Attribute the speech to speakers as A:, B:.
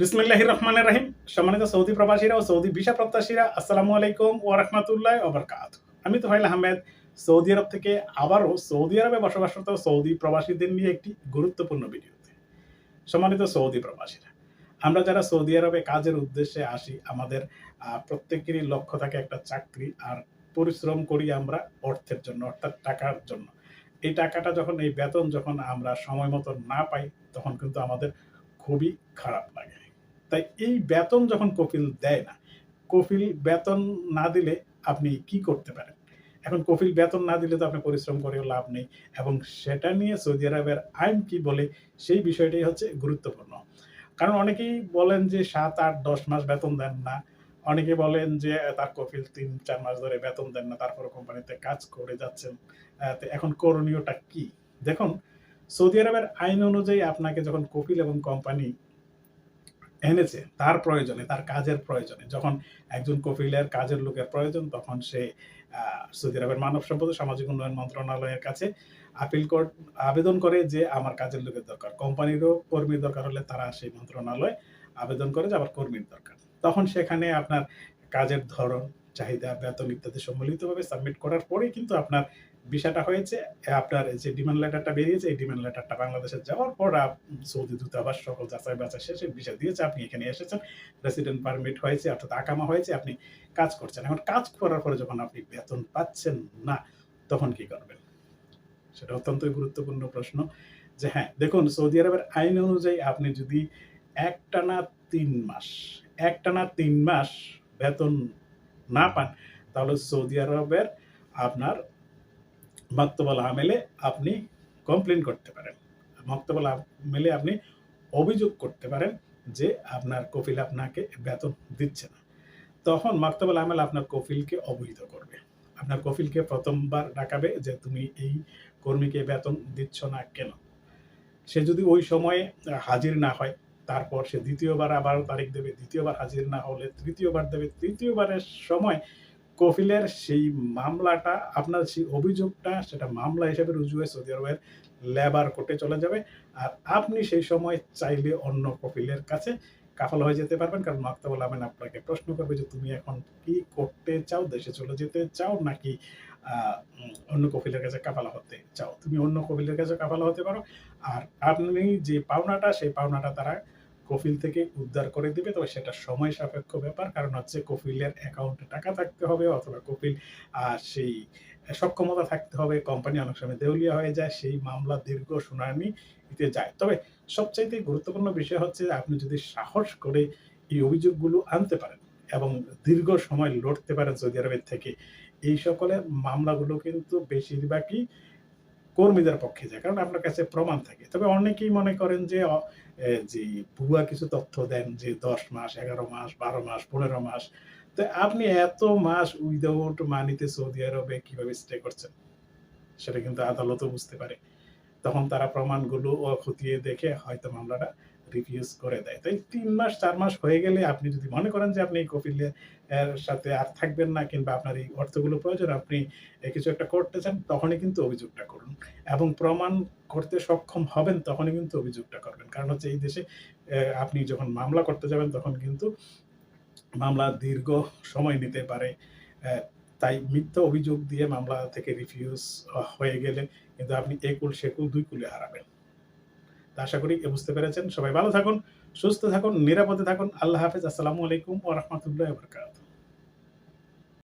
A: বিসমিল্লাহির রহমানির রহিম সম্মানিত সৌদি প্রবাসীরা ও সৌদি ভিসা প্রত্যাশীরা, আসসালামু আলাইকুম ও রহমতুল্লাহ ওবরকাত আমি তোহাইল আহমেদ, সৌদি আরব থেকে আবারও সৌদি আরবে বসবাসরত সৌদি প্রবাসীদের নিয়ে একটি গুরুত্বপূর্ণ ভিডিওতে। সম্মানিত সৌদি প্রবাসীরা, আমরা যারা সৌদি আরবে কাজের উদ্দেশ্যে আসি, আমাদের প্রত্যেকেরই লক্ষ্য থাকে একটা চাকরি আর পরিশ্রম করি আমরা অর্থের জন্য, অর্থাৎ টাকার জন্য। এই টাকাটা যখন, এই বেতন যখন আমরা সময় মতো না পাই, তখন কিন্তু আমাদের খুবই খারাপ লাগে। তাই এই বেতন যখন কফিল দেয় না কফিল বেতন না দিলে আপনি কি করতে পারেন? এখন কফিল বেতন না দিলে তো আপনি পরিশ্রম করেও লাভ নেই এবং সেটা নিয়ে সৌদি আরবের আইন কি বলে সেই বিষয়টাই হচ্ছে গুরুত্বপূর্ণ। কারণ অনেকেই বলেন যে সাত, আট, দশ মাস বেতন দেন না। অনেকে বলেন যে তার কফিল তিন, চার মাস ধরে বেতন দেন না তারপরে কোম্পানিতে কাজ করে যাচ্ছেন। এখন করণীয়টা কি? দেখুন, সৌদি আরবের আইন অনুযায়ী আপনাকে যখন কপিল এবং কোম্পানি এনেছে, তার প্রয়োজনে, তার কাজের প্রয়োজনে। যখন একজন কপিলের কাজের লোকের প্রয়োজন, তখন সে সৌদি আরবের মানব সম্পদ সামাজিক উন্নয়ন মন্ত্রণালয়ের কাছে আপিল কর, আবেদন করে যে আমার কাজের লোকের দরকার। কোম্পানিরও কর্মীর দরকার হলে তারা সেই মন্ত্রণালয় আবেদন করে যে আমার কর্মীর দরকার। তখন সেখানে আপনার কাজের ধরন, চাহিদা, বেতন ইত্যাদি সম্মিলিতভাবে সাবমিট করার পরেই কিন্তু আপনার বিষয়টা হয়েছে, আপনার যে ডিমান্ড লেটারটা বেরিয়েছে, এই ডিমান্ড লেটারটা বাংলাদেশে যাওয়ার পর সৌদি দূতাবাস সকল যাচাই বাছাই শেষে বিষয় দিয়েছে, আপনি এখানে এসেছেন রেসিডেন্ট পারমিট হয়েছে, অর্থাৎ আকামা হয়েছে, আপনি কাজ করছেন। এখন কাজ করার পরে যখন আপনি বেতন পাচ্ছেন না, তখন কি করবেন? সেটা অত্যন্ত গুরুত্বপূর্ণ প্রশ্ন যে হ্যাঁ দেখুন, সৌদি আরবের আইন অনুযায়ী আপনি যদি একটানা তিন মাস একটানা তিন মাস বেতন না পান, তাহলে সৌদি আরবের আপনার মক্তবল আমেলে আপনি কমপ্লেন করতে পারেন। মক্তবল আমেলে আপনি অভিযোগ করতে পারেন যে আপনার কফিল আপনাকে বেতন দিচ্ছে না। তখন মক্তবল আমেল আপনার কফিলকে অবহিত করবে। আপনার কফিলকে প্রথমবার ডাকাবে যে তুমি এই কর্মীকে বেতন দিচ্ছ না কেন? সে যদি ওই সময়ে হাজির না হয়, তারপর সে দ্বিতীয়বার আবার তারিখ দেবে, দ্বিতীয়বার হাজির না হলে তৃতীয়বার দেবে, তৃতীয়বারের সময় কফিলের সেই মামলাটা, আপনার সেই অভিযোগটা, সেটা মামলা হিসেবে রুজু হয়ে সৌদি আরবের লেবার কোর্টে চলে যাবে। আর আপনি সেই সময় চাইলে অন্য কফিলের কাছে কাফাল হয়ে যেতে পারবেন। কারণ মাক্তাবুল আমেন আপনাকে প্রশ্ন করবে যে, তুমি এখন কি করতে চাও? দেশে চলে যেতে চাও নাকি অন্য কফিলের কাছে কাফালা হতে চাও? তুমি অন্য কফিলের কাছে কাফালা হতে পারো। আর আপনি যে পাওনাটা, সেই পাওনাটা তারা কফিল থেকে উদ্ধার করে দিবে, তবে সেটা সময় সাপেক্ষ ব্যাপার। কারণ হচ্ছে কফিলের অ্যাকাউন্টে টাকা থাকতে হবে অথবা কফিল সেই সক্ষমতা থাকতে হবে। কোম্পানি অনেক সময় দেউলিয়া হয়ে যায়, সেই মামলা দীর্ঘ শুনানি দিতে যায়। তবে সবচাইতে গুরুত্বপূর্ণ বিষয় হচ্ছে আপনি যদি সাহস করে এই অভিযোগগুলো আনতে পারেন এবং দীর্ঘ সময় লড়তে পারেন সৌদি আরবের থেকে, এই সকলের মামলাগুলো কিন্তু বেশিরভাগই কর্মীদের পক্ষে যায়, কারণ আপনার কাছে প্রমাণ থাকে। তবে অনেকেই মনে করেন যে যে ভুয়া কিছু তথ্য দেন যে দশ মাস, এগারো মাস, বারো মাস, পনেরো মাস, তো আপনি এত মাস উইদাউট মানিতে সৌদি আরবে কীভাবে স্টে করছেন? সেটা কিন্তু আদালতও বুঝতে পারে। তখন তারা প্রমাণগুলো খতিয়ে দেখে হয়তো মামলাটা রিফিউজ করে দেয়। তাই তিন মাস, চার মাস হয়ে গেলে আপনি যদি মনে করেন যে আপনি এই কপিলের সাথে আর থাকবেন না কিংবা আপনার এই অর্থগুলো প্রয়োজন, আপনি কিছু একটা করতে চান, তখনই কিন্তু অভিযোগটা করুন। এবং প্রমাণ করতে সক্ষম হবেন, তখনই কিন্তু অভিযোগটা করবেন। কারণ হচ্ছে এই দেশে আপনি যখন মামলা করতে যাবেন, তখন কিন্তু মামলা দীর্ঘ সময় নিতে পারে। তাই মিথ্যা অভিযোগ দিয়ে মামলা থেকে রিফিউজ হয়ে গেলে কিন্তু আপনি একুল সেকুল দুই কুলে হারাবেন। আশা করি এ বুঝতে পেরেছেন। সবাই ভালো থাকুন, সুস্থ থাকুন, নিরাপদে থাকুন। আল্লাহ হাফেজ। আসসালামু আলাইকুম ও রহমতুল্লাহ বরকাত